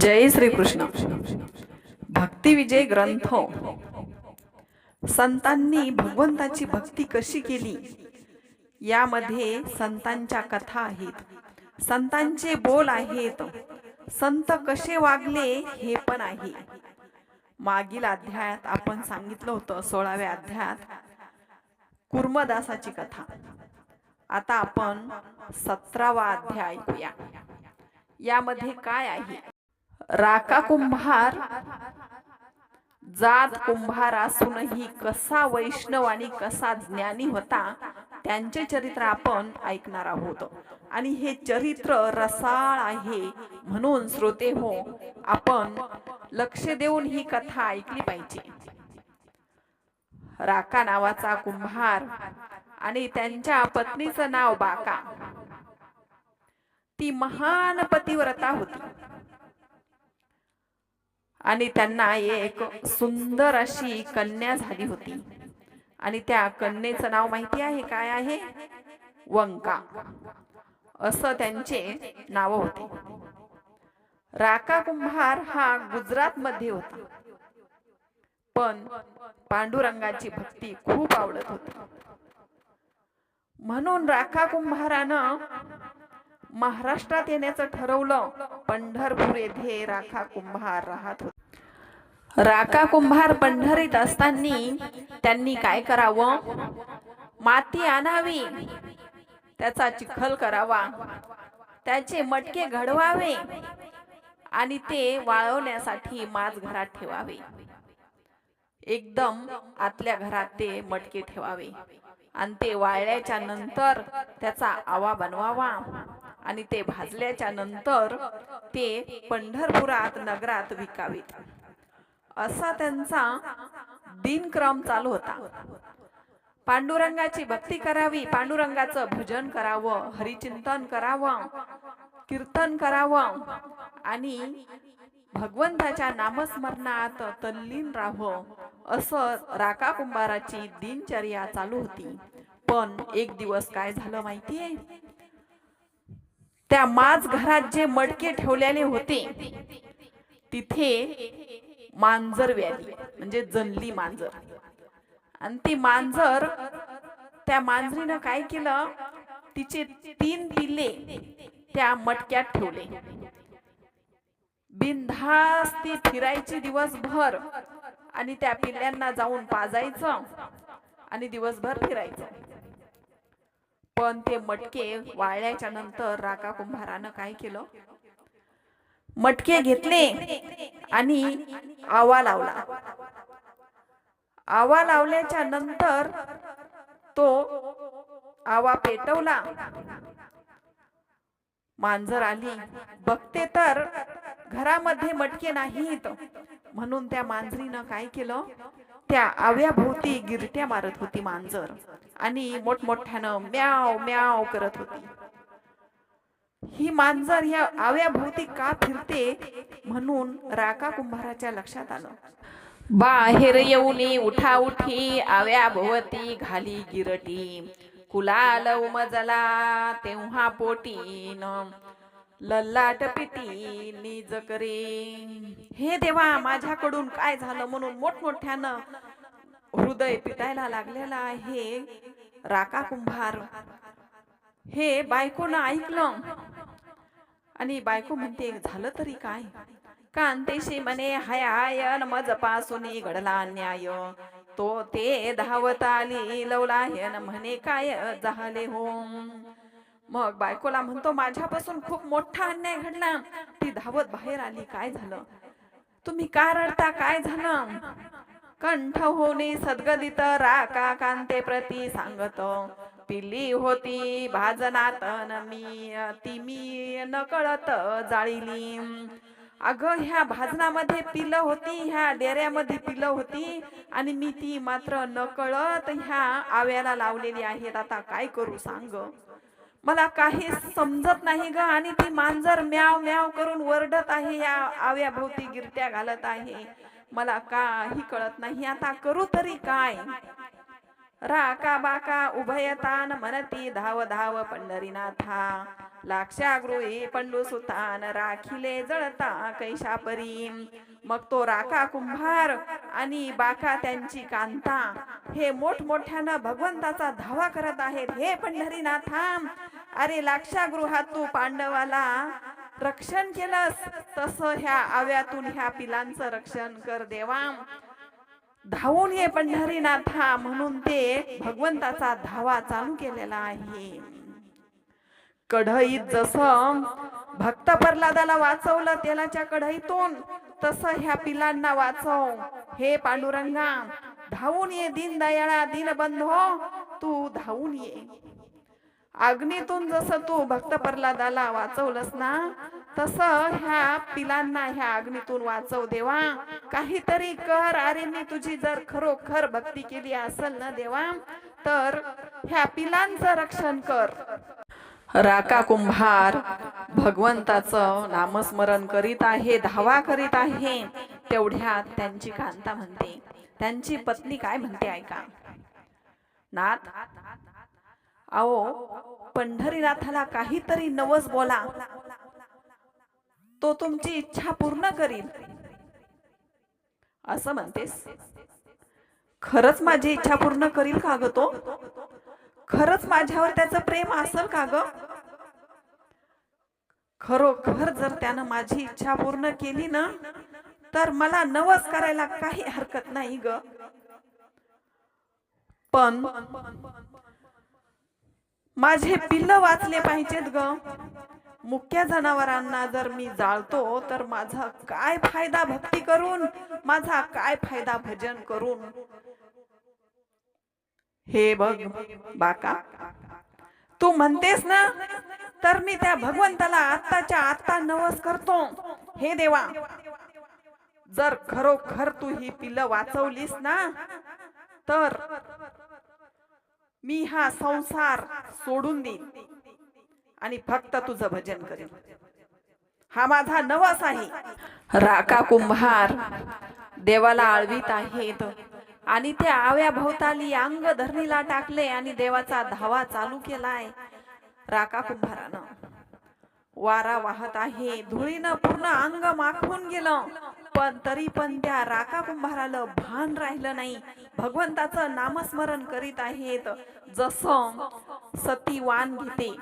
जय श्रीकृष्ण. भक्ती विजय ग्रंथ. संतांनी भगवंताची भक्ती कशी केली? यामध्ये संतांच्या कथा आहेत. संतांचे बोल आहेत. संत कसे वागले हे पण आहे. मागील अध्यायात आपण सांगितलं होतं सोळाव्या अध्यायात कुर्मदासाची कथा. आता आपण सतरावा अध्याय ऐकूया. यामध्ये काय आहे? राका कुंभार जात कुंभार असूनही कसा वैष्णव आणि कसा ज्ञानी होता त्यांचे चरित्र आपण ऐकणार आहोत. आणि हे चरित्र रसाळ आहे म्हणून श्रोते हो आपण लक्ष देऊन ही कथा ऐकली पाहिजे. राका नावाचा कुंभार आणि त्यांच्या पत्नीचं नाव बाका. ती महान पतिव्रता होती. आणि त्यांना एक सुंदर अशी कन्या झाली होती. आणि त्या कन्येचं नाव माहिती आहे? काय आहे? वंका. असं त्यांचे नाव होते. राका कुंभार हा गुजरात मध्ये होता. पण पांडुरंगाची भक्ती खूप आवडत होती. म्हणून राखा कुंभारानं महाराष्ट्रात येण्याचं ठरवलं. पंढरपूर येथे राखा कुंभार राहत होते. राका कुंभार पंढरीत असताना त्यांनी काय करावं? माती आणावी. त्याचा चिखल करावा. त्याचे मटके घडवावे. आणि ते वाळवण्यासाठी माज घरात ठेवावे. एकदम आतल्या घरात ते मटके ठेवावे. आणि ते वाळल्याच्या नंतर त्याचा आवा बनवावा. आणि ते भाजल्याच्या नंतर ते पंढरपुरात नगरात विकावेत. असा त्यांचा दिनक्रम चालू होता. पांडुरंगाची भक्ती करावी पांडुरंगाचं भजन करावं हरिचिंतन करावं कीर्तन करावं आणि भगवंताच्या नामस्मरणात तल्लीन राहावं असं राका कुंभाराची दिनचर्या चालू होती. पण एक दिवस काय झालं माहितीये? त्या माज घरात जे मडके ठेवलेले होते तिथे मांजर व्याली म्हणजे जनली मांजर. आणि ती मांजर त्या मांजरीनं काय केलं? तिचे तीन पिल्ले त्या मटक्यात ठेवले. बिनधास्त ती फिरायची दिवसभर आणि त्या पिल्ल्यांना जाऊन पाजायचं आणि दिवसभर फिरायचं. पण ते मटके वाळल्याच्या नंतर राका कुंभारानं काय केलं? मटके घेतले आणि आवा लावला. आवा लावल्याच्या नंतर तो आवा पेटवला. मांजर आली. बघते तर घरामध्ये मटके नाहीत. म्हणून त्या मांजरीनं काय केलं? त्या आव्याभोवती गिरट्या मारत होती मांजर आणि मोठमोठ्यानं म्याव म्याव करत होती. ही मांजर या आव्याभोवती का फिरते म्हणून राका कुंभाराच्या लक्षात आलं. बाहेर येऊनी उठा उठी आव्या भोवती घाली गिरटी. कुलाल उमजला तेव्हा पोटीन. लल्लाट पिटी निज करे हे देवा माझ्याकडून काय झालं म्हणून मोठमोठ्यानं हृदय पिटायला लागलेलं आहे. राका कुंभार हे बायकोनं ऐकलं. आणि बायको म्हणते झालं तरी काय? कांतेशी म्हणे हाय हाय मजपासून घडला न्याय. तो ते धावत आली लवलायन म्हणे काय झाले हो? मग बायकोला म्हणतो माझ्यापासून खूप मोठा अन्याय घडला. ती धावत बाहेर आली काय झालं? तुम्ही का रडता? काय झालं? कंठ होणे सद्गदित राका कांते प्रती सांगत पिल्ली होती भाजनातन मी ती मी नकळत जाळीली. अगं ह्या भाजनामध्ये पिलं होती ह्या डेऱ्यामध्ये पिलं होती आणि मी ती मात्र नकळत ह्या आव्याला लावलेली आहेत. आता काय करू सांग? मला काही समजत नाही ग आणि ती मांजर म्याव म्याव करून वरडत आहे या आव्याभोवती गिरट्या घालत आहे. मला काही कळत नाही. आता करू तरी काय? राका बाका उभयतान मनती धाव धाव पंढरीनाथा। लाक्षागृही पंडू सुतान राखिले जळता कैशापरी। मग तो राका कुंभार आणि बाका त्यांची कांता। हे मोठमोठ्यानं भगवंताचा धावा करत आहेत हे पंढरीनाथा। अरे लाक्षागृहात तू पांडवाला रक्षण केलंस तसं ह्या आव्यातून ह्या पिलांचं रक्षण कर देवा। धावून ये पंढरीनाथा म्हणून ते भगवंताचा धावा चालू केलेला आहे. कढईत जसं भक्त प्रल्हादाला वाचवलं तेलाच्या कढईतून तसं ह्या पिलांना वाचव. हे पांडुरंगा धावून ये दिन दयाळा दीनबंधो तू धावून ये. अग्नीतून जसं तू भक्त प्रल्हादाला वाचवलंस ना तसं ह्या पिलांना ह्या अग्नीतून वाचव देवा. काहीतरी कर अरे मी तुझी जर खरोखर भक्ती केली असेल ना देवा तर ह्या पिलांचं रक्षण कर. राका कुंभार भगवंताचं नामस्मरण करीत आहे धावा करीत आहे. तेवढ्यात त्यांची कांता म्हणते. त्यांची पत्नी काय म्हणते ऐका. नाथ अहो पंढरीनाथाला काहीतरी नवस बोला. तो तुमची इच्छा पूर्ण करील असं म्हणतेस. खरंच माझी इच्छा पूर्ण करील का ग तो? खरंच माझ्यावर त्याचं प्रेम असेल का ग? खरोखर जर त्यानं माझी इच्छा पूर्ण केली ना तर मला नवस करायला काही हरकत नाही ग. पण माझे पिल्ल वाचले पाहिजेत ग. मुख्य जनावरांना जर मी जाळतो तर माझा काय फायदा भक्ती करून? माझा काय फायदा भजन करून? हे बघ बाका तू म्हणतेस ना तर मी त्या भगवंताला आत्ताच्या आत्ता नवस करतो. हे देवा जर खरोखर तू ही पिलं वाचवलीस ना तर मी हा संसार सोडून देईन. आणि फक्त तुझं भजन करेन. हा माझा नवस आहे. राका कुंभार देवाला आळवीत आहेत. आणि त्या आव्या भोवताली अंग धरणीला टाकले आणि देवाचा धावा चालू केलाय. राका कुंभारानं. वारा वाहत आहे. धुळीनं पूर्ण अंग माखून गेलं. पण तरी पण त्या राका कुंभाराला भान राहिलं नाही. भगवंताचं नामस्मरण करीत आहेत. जसं सती वान घेते.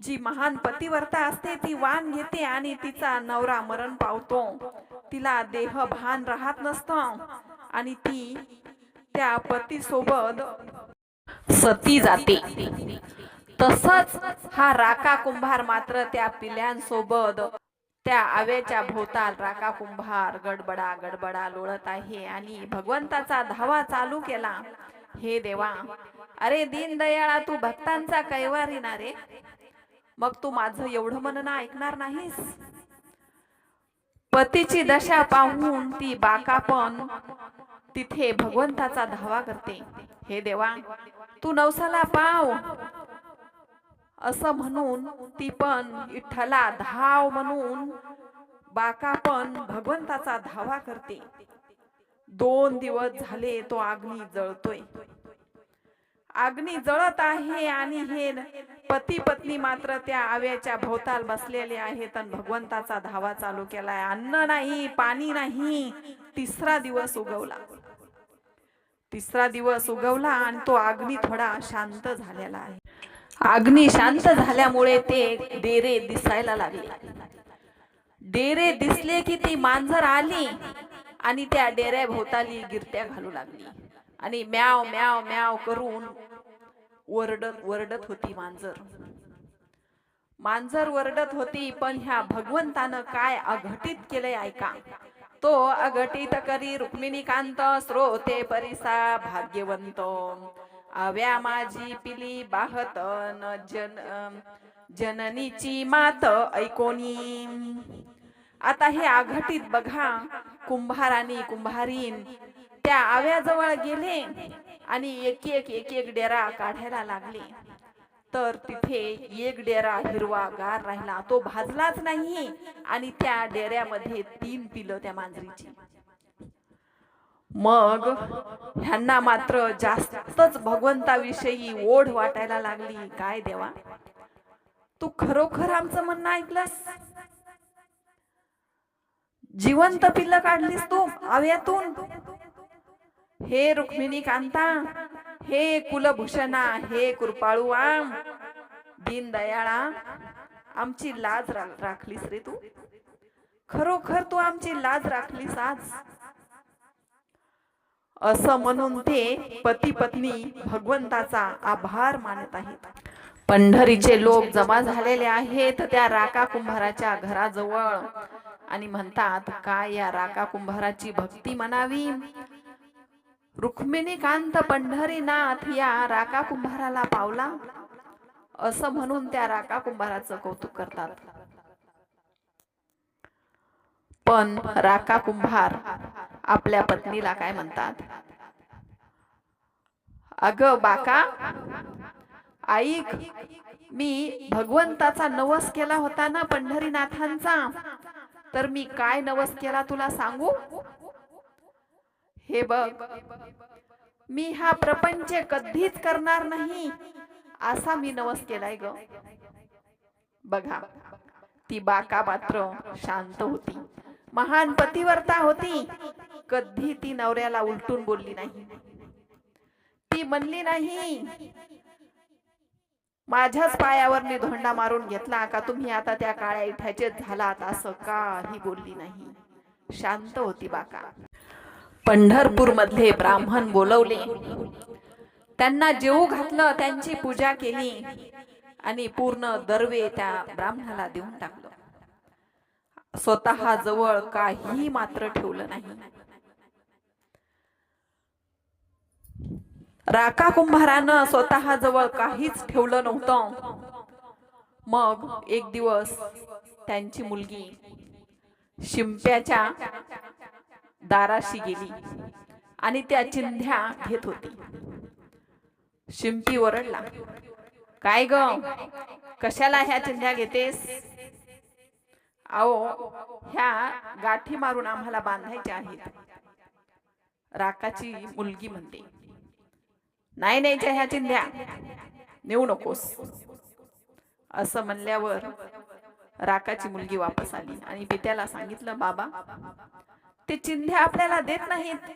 जी महान पतिवर्ता असते ती वान घेते आणि तिचा नवरा मरण पावतो. तिला देह भान राहत नसतं आणि ती त्या पतीसोबत सती जाते. तसच हा राका कुंभार मात्र त्या पिल्यांसोबत त्या आव्याच्या भोवताल राका कुंभार गडबडा गडबडा लोळत आहे आणि भगवंताचा धावा चालू केला. हे देवा अरे दीन दयाळा तू भक्तांचा कैवारी ना रे मग तू माझं एवढं म्हणणं ऐकणार नाहीस? पतीची दशा पाहून ती बाका पण तिथे भगवंताचा धावा करते. हे देवा तू नवसाला पाव. असं म्हणून ती पण विठ्ठला धाव म्हणून बाका पण भगवंताचा धावा करते. दोन दिवस झाले तो आग्नी जळतोय. अग्नी जळत आहे आणि हे पती पत्नी मात्र त्या आव्याच्या भोवताल बसलेले आहेत आणि भगवंताचा धावा चालू केलाय. अन्न नाही पाणी नाही. तिसरा दिवस उगवला. तिसरा दिवस उगवला आणि तो अग्नी थोडा शांत झालेला आहे. अग्नी शांत झाल्यामुळे ते डेरे दिसायला लागले. डेरे दिसले की ती मांजर आली आणि त्या डेऱ्या भोवताली गिरट्या घालू लागली. आणि म्याव म्याव म्याव करून वरडत वरडत होती मांजर. मांजर वरडत होती पण ह्या भगवंतानं काय अघटित केलंय ऐका. तो अघटित करी रुक्मिणीकांत स्रोते परिसा भाग्यवंत. आव्या माझी पिली बाहत न जन जननीची मात ऐकोनी. आता हे अघटित बघा कुंभारानी कुंभारीन त्या आव्याजवळ गेले आणि एक एक एक एक डेरा काढायला लागले. तर तिथे एक डेरा हिरवा गार राहिला. तो भाजलाच नाही आणि त्या डेऱ्यामध्ये तीन पिलं त्या मांजरीची. मग ह्यांना मात्र जास्तच भगवंताविषयी ओढ वाटायला लागली. काय देवा? तू खरोखर आमचं म्हणणं ऐकलंस? जिवंत पिल्ल काढलीस तू आव्यातून? हे रुक्मिणी कांता हे कुलभूषणा हे कृपाळुआ दीनदयाळा आमची लाज रा- राखलीस रे तू. खरोखर तू आमची लाज राखलीस आज. असं म्हणून ते पती पत्नी भगवंताचा आभार मानत आहेत. पंढरीचे लोक जमा झालेले आहेत त्या राका कुंभाराच्या घराजवळ. आणि म्हणतात काय या राका कुंभाराची भक्ती म्हणावी? रुक्मिणीकांत पंढरीनाथ या राका कुंभाराला पावला. असं म्हणून त्या राका कुंभाराचं कौतुक करतात. पण राका कुंभार आपल्या पत्नीला काय म्हणतात? अग बाका ऐक मी भगवंताचा नवस केला होता ना पंढरीनाथांचा? तर मी काय नवस केला तुला सांगू? हे बघ मी हा प्रपंच कधीच करणार नाही असा मी नवस केलाय ग. बघा ती बाका मात्र शांत होती. महान पतिवर्ता होती. कधी ती नवऱ्याला उलटून बोलली नाही. ती म्हणली नाही माझ्याच पायावर मी धोंडा मारून घेतला का तुम्ही आता त्या काळ्या इठाचेच झालात असं काही बोलली नाही. शांत होती बाका. पंढरपूर मधले ब्राह्मण बोलवले. त्यांना जेवू घातलं त्यांची पूजा केली आणि पूर्ण दर्वे त्या ब्राह्मणाला देऊन टाकलं. स्वतः जवळ काही मात्र ठेवलं नाही. राका कुंभारानं स्वतः जवळ काहीच ठेवलं नव्हतं. मग एक दिवस त्यांची मुलगी शिंप्याच्या दाराशी गेली आणि त्या चिंध्या घेत होती. शिंपी ओरडला काय ग? कशाला ह्या चिंध्या घेतेस? आओ ह्या गाठी मारून आम्हाला बांधायच्या आहेत. राकाची मुलगी म्हणते नाही नाही ह्या चिंध्या नेऊ नकोस. असं म्हणल्यावर राकाची मुलगी वापस आली आणि पित्याला सांगितलं बाबा ते चिन्हे आपल्याला देत नाहीत.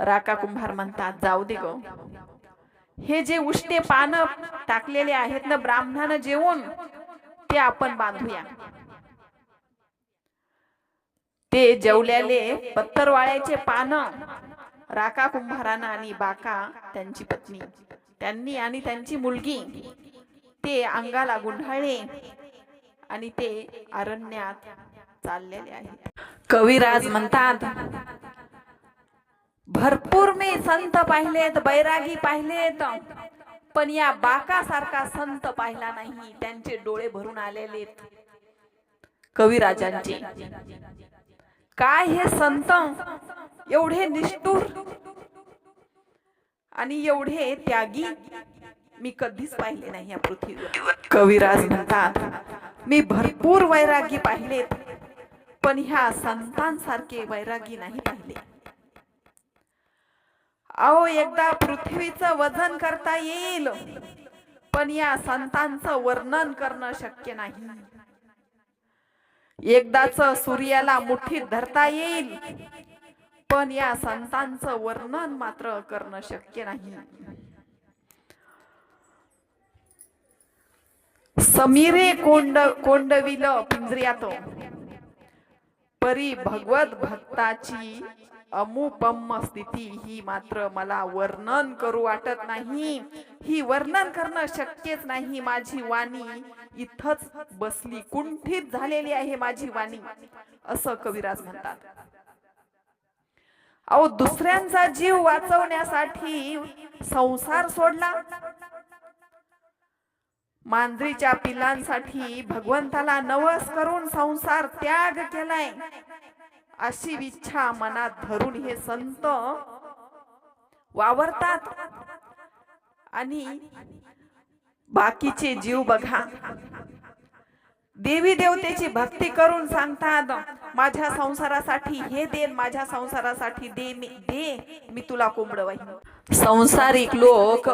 राका कुंभार म्हणतात जाऊ दे ग. हे जे उष्टे पान टाकलेले आहेत ना ब्राह्मणानं जेवून ते आपण बांधूया. ते जेवल्याले पत्तरवाळ्याचे पान राका कुंभारानं आणि बाका त्यांची पत्नी त्यांनी आणि त्यांची मुलगी ते अंगाला गुंढाळे आणि ते अरण्यात चाललेले आहे. कविराज म्हणतात भरपूर मी संत पाहिलेत बैरागी पाहिलेत पण या बाका सारखा संत पाहिला नाही. त्यांचे डोळे भरून आलेले कविराजांचे काय हे संत? एवढे निष्ठुर आणि एवढे त्यागी मी कधीच पाहिले नाही या पृथ्वीवर. कविराज म्हणतात मी भरपूर वैरागी पाहिलेत पण ह्या संतांसारखे वैरागी नाही पाहिले. अहो एकदा पृथ्वीचं वजन करता येईल पण या संतांचं वर्णन करणं शक्य नाही. एकदाच सूर्याला मुठीत धरता येईल पण या संतांचं वर्णन मात्र करणं शक्य नाही. समीरे कोंड कोंडविल पिंजऱ्यात परी भगवत भक्ताची अमुपम स्थिती ही मात्र मला वर्णन करू वाटत नाही. ही वर्णन करणं शक्यच नाही. माझी वाणी इथच बसली कुंठित झालेली आहे माझी वाणी असं कविराज म्हणतात. अहो दुसऱ्यांचा जीव वाचवण्यासाठी संसार सोडला मांजरीच्या पिलांसाठी भगवंताला नवस करून संसार त्याग केलाय. अशी इच्छा मनात धरून हे संत वावरतात. आणि बाकीचे जीव बघा. देवी देवतेची भक्ती करून सांगतात माझ्या संसारासाठी हे दे माझ्या संसारासाठी दे मी दे मी तुला कोंबड संसारिक लोक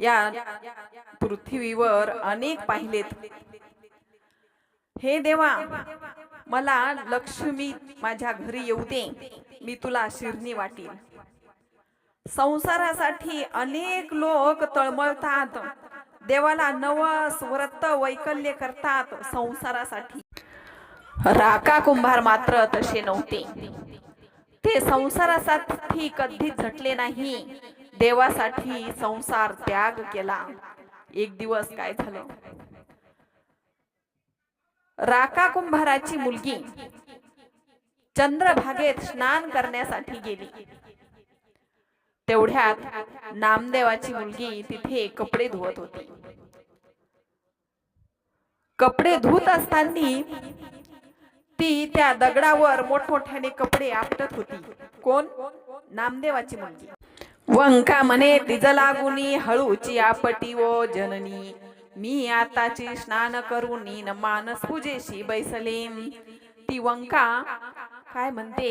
या पृथ्वीवर अनेक पाहिलेत. हे देवा मला लक्ष्मी माझ्या घरी येऊ दे मी तुला शिरणी वाटील संसारासाठी अनेक लोक तळमळतात. देवाला नवस व्रत वैकल्य करतात संसारासाठी. राका कुंभार मात्र तसे नव्हते. ते संसारासाठी कधीच झटले नाही. देवासाठी संसार त्याग केला. एक दिवस काय झालं? राका कुंभाराची मुलगी चंद्रभागेत स्नान करण्यासाठी गेली. तेवढ्यात नामदेवाची मुलगी तिथे कपडे धुवत होती. कपडे धुत असताना ती त्या दगडावर मोठमोठ्याने कपडे आपटत होती. कोण? नामदेवाची मुलगी. वंका म्हणे तिज लागुनी हळूची आपटी ओ जननी. मी आताची स्नान करून मानस पूजेशी बैसले ती वंका काय म्हणते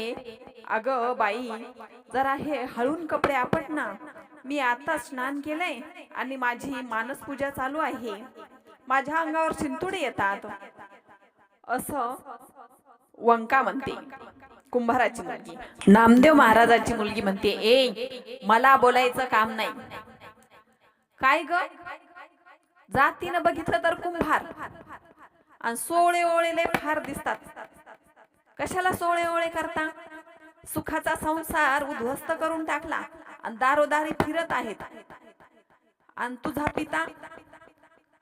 अग बाई जरा हे हळून कपडे आपट ना. मी आता स्नान केलंय आणि माझी मानस पूजा चालू आहे. माझ्या अंगावर शिंतुडे येतात. असं वंका म्हणते. कुंभाराची मुलगी. नामदेव महाराजाची मुलगी म्हणते ए मला बोलायचं काम नाही. काय ग? जातीनं बघितलं तर कुंभार. आणि सोळे ओळेले फार दिसतात. कशाला सोळे ओळे करता? सुखाचा संसार उद्ध्वस्त करून टाकला आणि दारोदारी फिरत आहेत. आणि तुझा पिता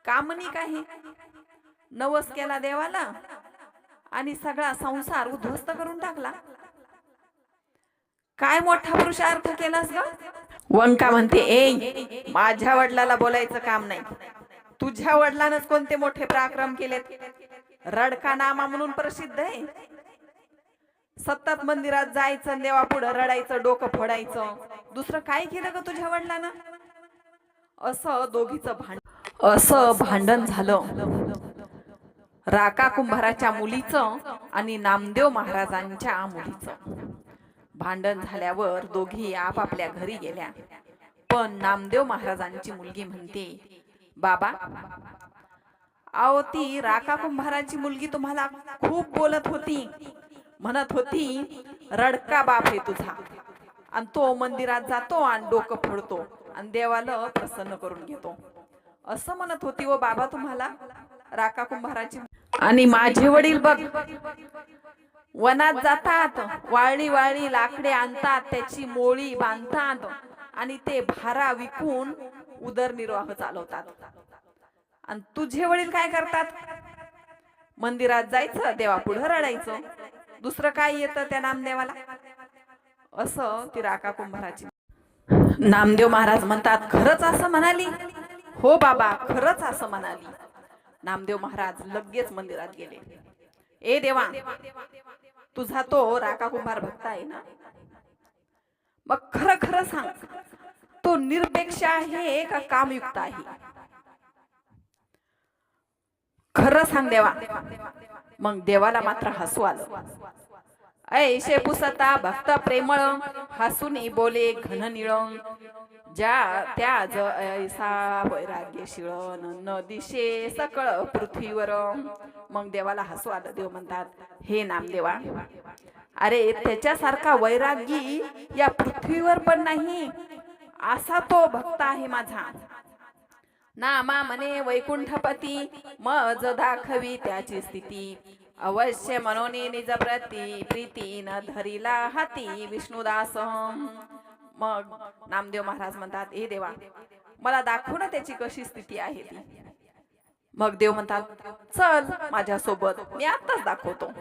कामनिक आहे नवस केला देवाला आणि सगळा संसार उद्ध्वस्त करून टाकला. काय मोठा पुरुषार्थ केलास ग? वंका म्हणते ए माझ्या वडिलाला बोलायचं काम नाही. तुझ्या वडिलानच कोणते मोठे पराक्रम केलेत? रडका नामा म्हणून प्रसिद्ध आहे. सतत मंदिरात जायचं देवा पुढं रडायचं डोकं फोडायचं. दुसरं काय केलं ग तुझ्या वडिलानं? असं दोघीचं भांड असं भांडण झालं. राका कुंभाराच्या मुलीचं आणि नामदेव महाराजांच्या मुलीचं. भांडण झाल्यावर दोघी आपापल्या घरी गेल्या. पण नामदेव महाराजांची मुलगी म्हणते बाबा अहो ती राका कुंभाराची मुलगी तुम्हाला खूप बोलत होती. म्हणत होती रडका बाप आहे तुझा. आणि तो मंदिरात जातो आणि डोकं फोडतो आणि देवाला प्रसन्न करून घेतो. असं म्हणत होती व बाबा तुम्हाला राका कुंभाराची आणि माझे वडील बघ वनात जातात वाळली वाळली लाकडे आणतात त्याची मोळी बांधतात आणि ते भारा विकून उदरनिर्वाह चालवतात. आणि तुझे वडील काय करतात? मंदिरात जायचं देवा पुढं रडायचं. दुसरं काय येतं त्या नामदेवाला? असं ती राका कुंभाराची नामदेव महाराज म्हणतात खरंच असं म्हणाली? हो बाबा खरंच असं म्हणाली. नामदेव महाराज लगेच मंदिरात गेले. ए देवा तुझा तो राका कुंभार भक्त आहे ना? मग खरं खरं सांग तो निरपेक्ष आहे का कामयुक्त आहे? खरं सांग देवा. मग देवाला मात्र हसू आलं. ऐशे पुसता भक्त प्रेमळ हसूनी बोले घन निळ. ज्या त्या ज ऐसा वैराग्य शिळ न दिशे सकळ पृथ्वीवर. मग देवाला हसू आलं देव म्हणतात हे नामदेवा अरे त्याच्यासारखा वैरागी या पृथ्वीवर पण नाही असा तो भक्त आहे माझा. नामा म्हणे वैकुंठपती मज दाखवी त्याची स्थिती. अवश्य मनोनी निज प्रती प्रीती न धरिला हाती विष्णुदास. मग नामदेव महाराज म्हणतात हे देवा मला दाखव ना त्याची कशी स्थिती आहे ती. मग देव म्हणतात चल माझ्या सोबत मी आताच दाखवतो.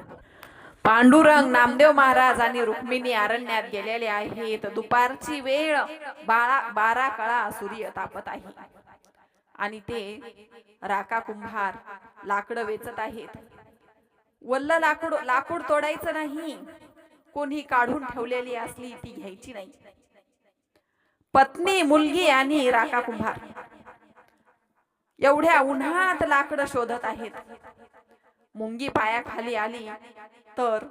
पांडुरंग नामदेव महाराज आणि रुक्मिणी अरण्यात गेलेले आहेत. दुपारची वेळ बाळा बारा कळा सूर्य तापत आहे. आणि ते राका कुंभार लाकडं वेचत आहेत. वल्ल लाकूड लाकूड तोडायचं नाही. कोणी काढून ठेवलेली असली ती घ्यायची नाही. पत्नी मुलगी आणि राका कुंभार. एवढ्या उन्हात लाकडं शोधत आहेत. मुंगी पायाखाली आली तर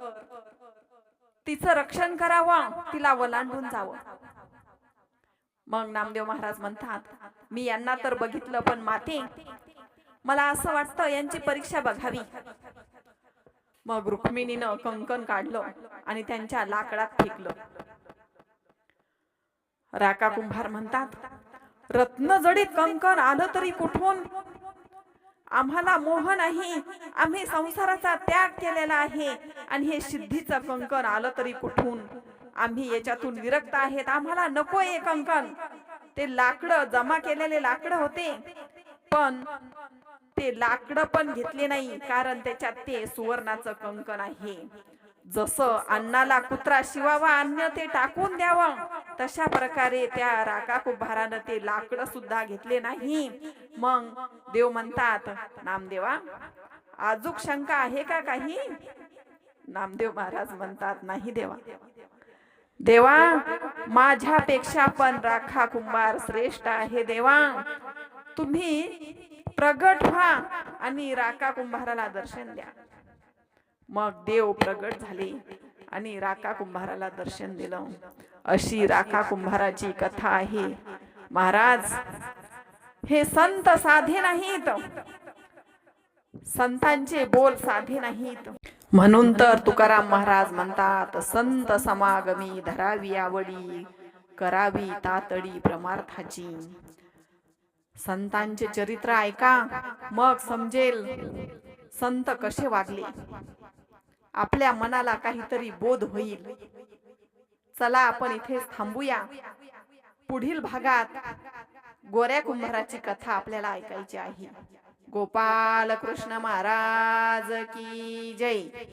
तिचं रक्षण करावं तिला वलांडून जावं. मग नामदेव महाराज म्हणतात मी यांना तर बघितलं पण माते मला असं वाटतं यांची परीक्षा बघावी. मग रुक्मिणीनं कंकण काढलं आणि त्यांच्या लाकडात फेकलं. राका कुंभार म्हणतात रत्न जडीत कंकण आलं तरी कुठून? आम्हाला मोह नाही. आम्ही संसाराचा त्याग केलेला आहे आणि हे सिद्धीचं कंकण आलं तरी कुठून? आम्ही याच्यातून विरक्त आहेत. आम्हाला नको हे कंकण. ते लाकडं जमा केलेले लाकडं होते. पण ते लाकडं पण घेतले नाही कारण त्याच्यात ते सुवर्णाचं कंकण आहे. जसं अन्नाला कुत्रा शिवावा अन्न ते टाकून द्यावं तशा प्रकारे त्या राका कुंभारानं ते लाकडं सुद्धा घेतले नाही. मग देव म्हणतात नामदेवा आजूक शंका आहे का काही? नामदेव महाराज म्हणतात नाही देवा. देवा माझ्यापेक्षा पण राखा कुंभार श्रेष्ठ आहे देवा. तुम्ही प्रगट व्हा आणि राका कुंभाराला दर्शन द्या. मग देव प्रगट झाले आणि राका कुंभाराला दर्शन दिलं. अशी राका कुंभाराची कथा आहे. महाराज हे संत साधे नाहीत. संतांचे बोल साधे नाहीत. म्हणून तर तुकाराम महाराज म्हणतात संत समागमी धरावी आवडी करावी तातडी प्रमार्थाची. संतांचे चरित्र ऐका मग समजेल संत कसे वागले. आपल्या मनाला काहीतरी बोध होईल. चला आपण इथेच थांबूया. पुढील भागात गोऱ्या कुंभाराची कथा आपल्याला ऐकायची आहे. गोपाल कृष्ण महाराज की जय.